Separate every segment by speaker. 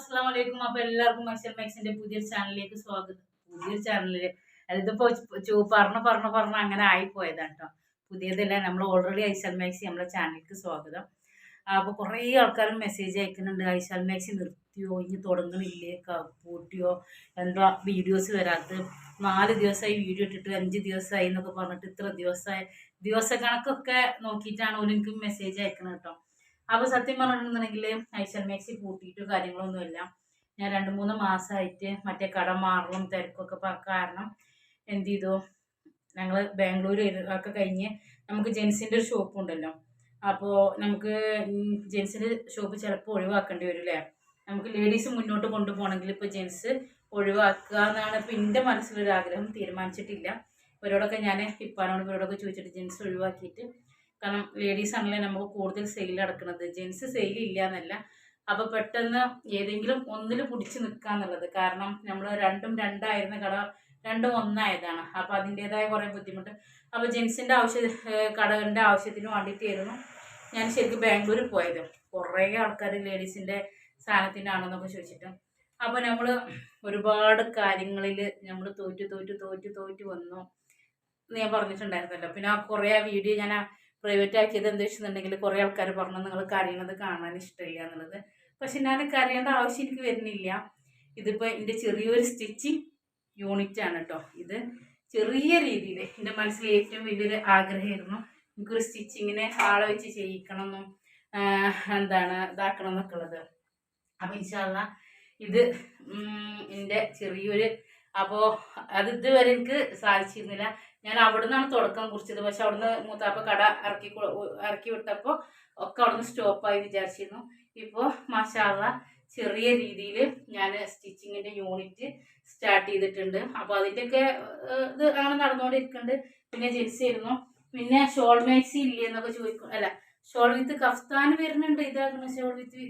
Speaker 1: അസ്സാം അപ്പൊ എല്ലാവർക്കും മൈസൽ മാക്സിന്റെ പുതിയ ചാനലിലേക്ക് സ്വാഗതം. പുതിയ ചാനലിൽ. അതിപ്പോ പറഞ്ഞു പറഞ്ഞു പറഞ്ഞു അങ്ങനെ ആയിപ്പോയതാണ് കേട്ടോ പുതിയതല്ല നമ്മൾ ഓൾറെഡി ഐസൽ മാക്സി നമ്മുടെ ചാനലിലേക്ക് സ്വാഗതം. അപ്പോൾ കുറേ ആൾക്കാർ മെസ്സേജ് അയക്കുന്നുണ്ട്. ഐസൽ മാക്സി നിർത്തിയോ? ഇനി തുടങ്ങണില്ലേ? കൂട്ടിയോ എന്താ വീഡിയോസ് വരാത്ത നാല് ദിവസമായി വീഡിയോ ഇട്ടിട്ട് അഞ്ച് ദിവസമായി എന്നൊക്കെ പറഞ്ഞിട്ട് ഇത്ര ദിവസമായി ദിവസക്കണക്കൊക്കെ നോക്കിയിട്ടാണ് ഒരു എനിക്ക് മെസ്സേജ് അയക്കുന്നത് കേട്ടോ അപ്പോൾ സത്യം പറഞ്ഞിട്ടുണ്ടെങ്കിൽ ഐസൽ മാക്സി കൂട്ടിയിട്ട് കാര്യങ്ങളൊന്നുമില്ല. ഞാൻ രണ്ട് മൂന്ന് മാസമായിട്ട് മറ്റേ കട മാറലും തിരക്കൊക്കെ കാരണം എന്ത് ചെയ്തു? ഞങ്ങൾ ബാംഗ്ലൂർ ഒക്കെ കഴിഞ്ഞ് നമുക്ക് ജെൻസിന്റെ ഒരു ഷോപ്പ് ഉണ്ടല്ലോ. അപ്പോൾ നമുക്ക് ജെൻസിന്റെ ഷോപ്പ് ചിലപ്പോൾ ഒഴിവാക്കേണ്ടി വരും അല്ലേ നമുക്ക് ലേഡീസ് മുന്നോട്ട് കൊണ്ടുപോകണമെങ്കിൽ ഇപ്പോൾ ജെൻസ് ഒഴിവാക്കുക എന്നാണ് ഇപ്പോൾ എന്റെ മനസ്സിലൊരു ആഗ്രഹം. തീരുമാനിച്ചിട്ടില്ല. ഇവരോടൊക്കെ ഞാൻ ഇപ്പാനോട് ഇവരോടൊക്കെ ചോദിച്ചിട്ട് ജെൻസ് ഒഴിവാക്കിയിട്ട് കാരണം ലേഡീസ് ആണല്ലേ നമുക്ക് കൂടുതൽ സെയിൽ നടക്കുന്നത്. ജെൻസ് സെയിൽ ഇല്ല എന്നല്ല അപ്പോൾ പെട്ടെന്ന് ഏതെങ്കിലും ഒന്നിൽ പിടിച്ച് നിൽക്കുക എന്നുള്ളത്. കാരണം നമ്മൾ രണ്ടും രണ്ടായിരുന്ന കട രണ്ടും ഒന്നായതാണ്. അപ്പോൾ അതിന്റെതായ കുറേ ബുദ്ധിമുട്ട്. അപ്പോൾ ജെൻസിന്റെ ആവശ്യ കടകളുടെ ആവശ്യത്തിന് വേണ്ടിയിട്ടായിരുന്നു ഞാൻ ശരിക്കും ബാംഗ്ലൂർ പോയത്. കുറേ ആൾക്കാർ ലേഡീസിന്റെ സാധനത്തിനാണെന്നൊക്കെ ചോദിച്ചിട്ട്. അപ്പോൾ നമ്മൾ ഒരുപാട് കാര്യങ്ങളിൽ നമ്മൾ തോറ്റു തോറ്റു തോറ്റു തോറ്റു വന്നു ഞാൻ പറഞ്ഞിട്ടുണ്ടായിരുന്നല്ലോ. പിന്നെ ആ കുറേ ആ വീഡിയോ ഞാൻ പ്രൈവറ്റ് ആക്കിയത് എന്താ വെച്ചിട്ടുണ്ടെങ്കിൽ കുറേ ആൾക്കാർ പറഞ്ഞു നിങ്ങൾ കരയണത് കാണാൻ ഇഷ്ടമില്ല എന്നുള്ളത്. പക്ഷെ ഞാൻ കരയേണ്ട ആവശ്യം എനിക്ക് വരുന്നില്ല. ഇതിപ്പോൾ എന്റെ ചെറിയൊരു സ്റ്റിച്ചിങ് യൂണിറ്റ് ആണ് കേട്ടോ ഇത്. ചെറിയ രീതിയിൽ എന്റെ മനസ്സിൽ ഏറ്റവും വലിയൊരു ആഗ്രഹമായിരുന്നു. എനിക്കൊരു സ്റ്റിച്ചിങ്ങിനെ ആളെ വെച്ച് ചെയ്യിക്കണമെന്നും എന്താണ് ഇതാക്കണം എന്നൊക്കെ ഉള്ളത് അപ്പം ഇൻഷാല്ല ഇത് എന്റെ ചെറിയൊരു അപ്പോൾ അത് ഇതുവരെ എനിക്ക് സാധിച്ചിരുന്നില്ല. ഞാൻ അവിടുന്നാണ് തുടക്കം കുറിച്ചത്. പക്ഷെ അവിടുന്ന് മൂത്താപ്പ കട ഇറക്കി ഇറക്കി വിട്ടപ്പോൾ ഒക്കെ അവിടുന്ന് സ്റ്റോപ്പായി വിചാരിച്ചിരുന്നു. ഇപ്പോൾ മാഷാള്ള ചെറിയ രീതിയിൽ ഞാൻ സ്റ്റിച്ചിങ്ങിന്റെ യൂണിറ്റ് സ്റ്റാർട്ട് ചെയ്തിട്ടുണ്ട്. അപ്പോൾ അതിന്റെയൊക്കെ ഇത് അങ്ങനെ നടന്നുകൊണ്ടിരിക്കുന്നുണ്ട് പിന്നെ ജെൻസി ആയിരുന്നു. പിന്നെ ഷോൾ മാക്സി ഇല്ലേ എന്നൊക്കെ ചോദിക്കും അല്ല ഷോൾ വിത്ത് കഫ്താൻ വരുന്നുണ്ട് ഇതാക്കണം ഷോൾ വിത്ത്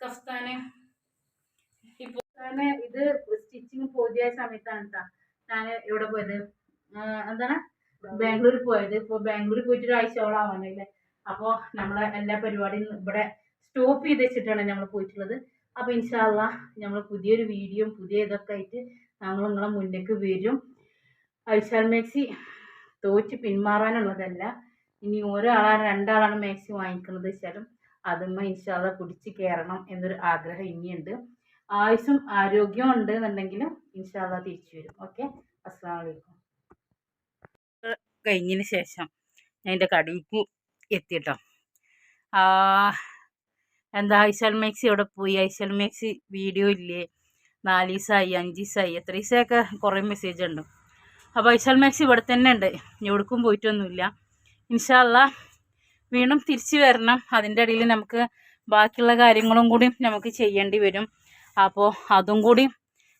Speaker 1: കഫ്താന്. ഇപ്പോൾ ഇത് സ്റ്റിച്ചിങ് പുതിയ സമയത്താണ് കേട്ടോ ഞാൻ ഇവിടെ പോയത്? എന്താണ്? ബാംഗ്ലൂർ പോയത്. ഇപ്പോൾ ബാംഗ്ലൂർ പോയിട്ട് ഒരാഴ്ചയോളം ആവാനല്ലേ അപ്പോൾ നമ്മളെ എല്ലാ പരിപാടിയും ഇവിടെ സ്റ്റോപ്പ് ചെയ്ത് വെച്ചിട്ടാണ് നമ്മൾ പോയിട്ടുള്ളത്. അപ്പോൾ ഇൻഷാല്ല നമ്മൾ പുതിയൊരു വീഡിയോ പുതിയ ഇതൊക്കെ ആയിട്ട് ഞങ്ങൾ നിങ്ങളെ മുന്നിലേക്ക് വരും. ഐഷാൽ മാക്സി തോറ്റ് പിന്മാറാനുള്ളതല്ല. ഇനി ഒരാളാണ് രണ്ടാളാണ് മാക്സി വാങ്ങിക്കുന്നത് വെച്ചാലും അതുമ്മ ഇൻഷാല്ല പിടിച്ച് കയറണം എന്നൊരു ആഗ്രഹം ഇനിയുണ്ട്. ആയുസ്സും ആരോഗ്യവും ഉണ്ട് എന്നുണ്ടെങ്കിലും ഇൻഷാല്ല തിരിച്ചു വരും. ഓക്കെ? അസ്സാം വലൈക്കും കഴിഞ്ഞതിന് ശേഷം ഞാൻ എന്റെ കടയിലേക്ക് എത്തിട്ടോ. എന്താ ഐശൽ മാക്സി അവിടെ പോയി? ഐശൽ മാക്സി വീഡിയോ ഇല്ലേ? നാല് ദിവസമായി അഞ്ച് ദിവസമായി എത്ര ദിവസമൊക്കെ കുറേ മെസ്സേജ് ഉണ്ട്. അപ്പോൾ ഐശൽ മാക്സി ഇവിടെ തന്നെ ഉണ്ട്. എവിടേക്കും പോയിട്ടൊന്നുമില്ല. ഇൻഷാല്ല വീണ്ടും തിരിച്ചു വരണം. അതിന്റെ ഇടയിൽ നമുക്ക് ബാക്കിയുള്ള കാര്യങ്ങളും കൂടി നമുക്ക് ചെയ്യേണ്ടി വരും. അപ്പോൾ അതും കൂടി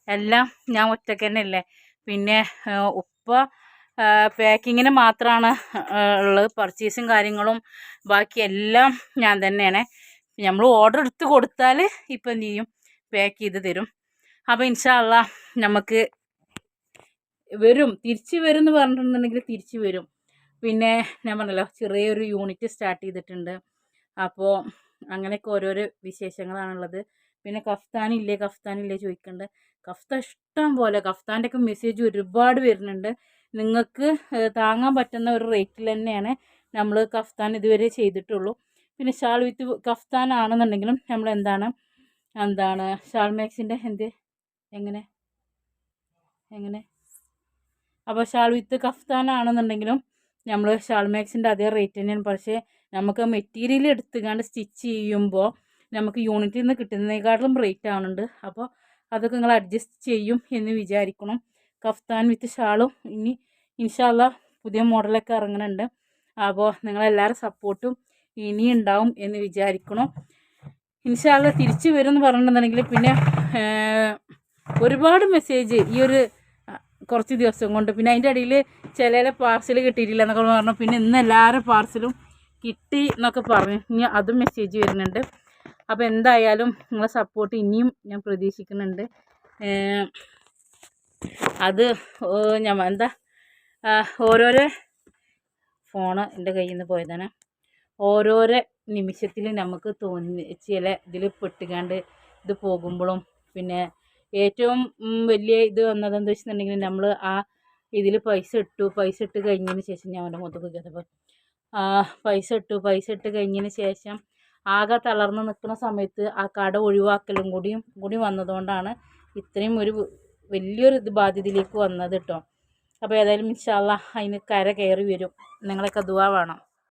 Speaker 1: എല്ലാം ഞാൻ ഒറ്റക്കന്നെ അല്ലേ പിന്നെ ഉപ്പ പാക്കിങ്ങിന് മാത്രമാണ് ഉള്ളത്. പർച്ചേസും കാര്യങ്ങളും ബാക്കി എല്ലാം ഞാൻ തന്നെയാണ്. നമ്മൾ ഓർഡർ എടുത്ത് കൊടുത്താൽ ഇപ്പം എന്ത് ചെയ്യും? പാക്ക് ചെയ്ത് തരും. അപ്പോൾ ഇൻഷാല്ല നമുക്ക് വരും. തിരിച്ച് വരും എന്ന് പറഞ്ഞിട്ടുണ്ടെങ്കിൽ തിരിച്ച് വരും. പിന്നെ ഞാൻ പറഞ്ഞല്ലോ ചെറിയൊരു യൂണിറ്റ് സ്റ്റാർട്ട് ചെയ്തിട്ടുണ്ട്. അപ്പോൾ അങ്ങനെയൊക്കെ ഓരോരോ വിശേഷങ്ങളാണുള്ളത്. പിന്നെ കഫ്താൻ ഇല്ലേ കഫ്താൻ ഇല്ലേ ചോദിക്കുന്നുണ്ട് കഫ്ത ഇഷ്ടം പോലെ കഫ്താന്റെ ഒക്കെ മെസ്സേജ് ഒരുപാട് വരുന്നുണ്ട്. നിങ്ങൾക്ക് താങ്ങാൻ പറ്റുന്ന ഒരു റേറ്റിൽ തന്നെയാണ് നമ്മൾ കഫ്താൻ ഇതുവരെ ചെയ്തിട്ടുള്ളൂ. പിന്നെ ഷാൾ വിത്ത് കഫ്താൻ ആണെന്നുണ്ടെങ്കിലും നമ്മൾ എന്താണ് എന്താണ് ഷാൾ മാക്സിന്റെ എന്ത് എങ്ങനെ എങ്ങനെ? അപ്പോൾ ഷാൾ വിത്ത് കഫ്താൻ ആണെന്നുണ്ടെങ്കിലും നമ്മൾ ഷാൾ മാക്സിന്റെ അതേ റേറ്റ് തന്നെയാണ്. പക്ഷേ നമുക്ക് മെറ്റീരിയൽ എടുത്തുകൊണ്ട് സ്റ്റിച്ച് ചെയ്യുമ്പോൾ നമുക്ക് യൂണിറ്റിൽ നിന്ന് കിട്ടുന്നതിനേക്കാളും റേറ്റ് ആവുന്നുണ്ട് അപ്പോൾ അതൊക്കെ നിങ്ങൾ അഡ്ജസ്റ്റ് ചെയ്യും എന്ന് വിചാരിക്കണം. കഫ്താൻ വിത്ത് ഷാളും. ഇനി ഇൻഷാല്ല പുതിയ മോഡലൊക്കെ ഇറങ്ങുന്നുണ്ട്. അപ്പോൾ നിങ്ങളെല്ലാവരും സപ്പോർട്ടും ഇനി ഉണ്ടാവും എന്ന് വിചാരിക്കണം. ഇൻഷാല്ല തിരിച്ചു വരും എന്ന് പറഞ്ഞിട്ടുണ്ടെങ്കിൽ പിന്നെ ഒരുപാട് മെസ്സേജ് ഈ ഒരു കുറച്ച് ദിവസം കൊണ്ട്. പിന്നെ അതിന്റെ ഇടയിൽ ചില പാർസൽ കിട്ടിയിട്ടില്ല എന്നൊക്കെ പറഞ്ഞു. പിന്നെ ഇന്ന് എല്ലാവരും പാർസലും കിട്ടി എന്നൊക്കെ പറഞ്ഞു. ഇനി അതും മെസ്സേജ് വരുന്നുണ്ട്. അപ്പോൾ എന്തായാലും നിങ്ങളെ സപ്പോർട്ട് ഇനിയും ഞാൻ പ്രതീക്ഷിക്കുന്നുണ്ട്. അത് ഞാൻ എന്താ? ഓരോരോ ഫോണ് എന്റെ കയ്യിൽ നിന്ന് പോയതാണ്. ഓരോരോ നിമിഷത്തിൽ നമുക്ക് തോന്നി ചില ഇതിൽ പെട്ടുകാണ്ട് ഇത് പോകുമ്പോഴും പിന്നെ ഏറ്റവും വലിയ ഇത് വന്നതെന്ന് വെച്ചിട്ടുണ്ടെങ്കിൽ നമ്മൾ ആ ഇതിൽ പൈസ ഇട്ടു പൈസ ഇട്ട് കഴിഞ്ഞതിന് ശേഷം ഞാൻ അവന്റെ മുഖത്ത് ആ പൈസ ഇട്ടു പൈസ ഇട്ട് കഴിഞ്ഞതിന് ശേഷം ആകെ തളർന്ന് നിൽക്കുന്ന സമയത്ത് ആ കട ഒഴിവാക്കലും കൂടിയും കൂടി വന്നതുകൊണ്ടാണ് ഇത്രയും ഒരു വലിയൊരു ഇത് ബാധ്യതയിലേക്ക് വന്നത് കേട്ടോ അപ്പോൾ ഏതായാലും ഇൻഷാല്ല അതിന് കര കയറി വരും. നിങ്ങളൊക്കെ ദുവാ വേണം.